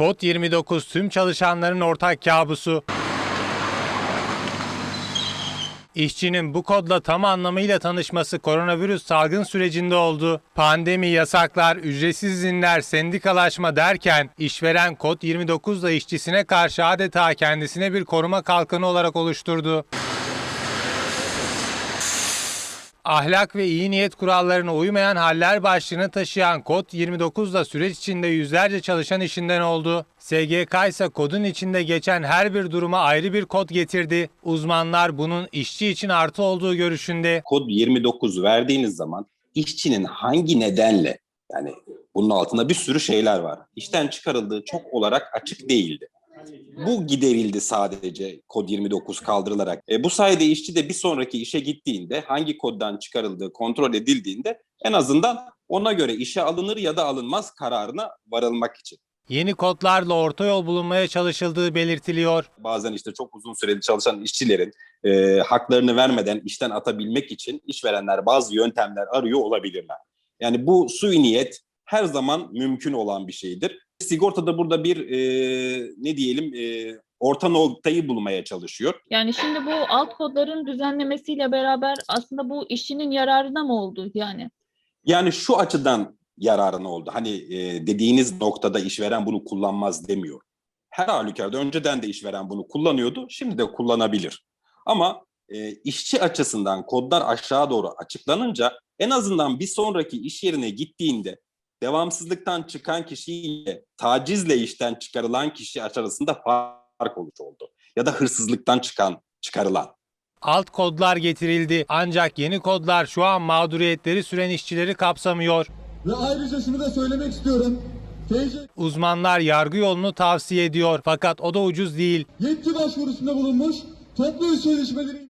Kod 29 tüm çalışanların ortak kabusu. İşçinin bu kodla tam anlamıyla tanışması koronavirüs salgın sürecinde oldu. Pandemi, yasaklar, ücretsiz izinler, sendikalaşma derken işveren kod 29 da işçisine karşı adeta kendisine bir koruma kalkanı olarak oluşturdu. Ahlak ve iyi niyet kurallarına uymayan haller başlığını taşıyan kod 29 da süreç içinde yüzlerce çalışan işinden oldu. SGK ise kodun içinde geçen her bir duruma ayrı bir kod getirdi. Uzmanlar bunun işçi için artı olduğu görüşünde. kod 29 verdiğiniz zaman işçinin hangi nedenle yani bunun altında bir sürü şeyler var. İşten çıkarıldığı çok olarak açık değildi. Bu giderildi sadece kod 29 kaldırılarak. E, bu sayede işçi de bir sonraki işe gittiğinde hangi koddan çıkarıldığı kontrol edildiğinde en azından ona göre işe alınır ya da alınmaz kararına varılmak için. Yeni kodlarla orta yol bulunmaya çalışıldığı belirtiliyor. Bazen işte çok uzun süreli çalışan işçilerin e, haklarını vermeden işten atabilmek için işverenler bazı yöntemler arıyor olabilirler. Yani bu sui niyet her zaman mümkün olan bir şeydir. Sigortada burada bir e, ne diyelim e, orta noktayı bulmaya çalışıyor. Yani şimdi bu alt kodların düzenlemesiyle beraber aslında bu işçinin yararına mı oldu yani? Yani şu açıdan yararına oldu. Hani e, dediğiniz noktada işveren bunu kullanmaz demiyor. Her halükarda önceden de işveren bunu kullanıyordu, şimdi de kullanabilir. Ama e, işçi açısından kodlar aşağı doğru açıklanınca en azından bir sonraki iş yerine gittiğinde devamsızlıktan çıkan kişiyle tacizle işten çıkarılan kişi arasında fark olmuş oldu. Ya da hırsızlıktan çıkan, çıkarılan. Alt kodlar getirildi ancak yeni kodlar şu an mağduriyetleri süren işçileri kapsamıyor. Ve ayrıca şunu da söylemek istiyorum. TC Uzmanlar yargı yolunu tavsiye ediyor fakat o da ucuz değil. yetki başvurusunda bulunmuş toplu iş sözleşmeleri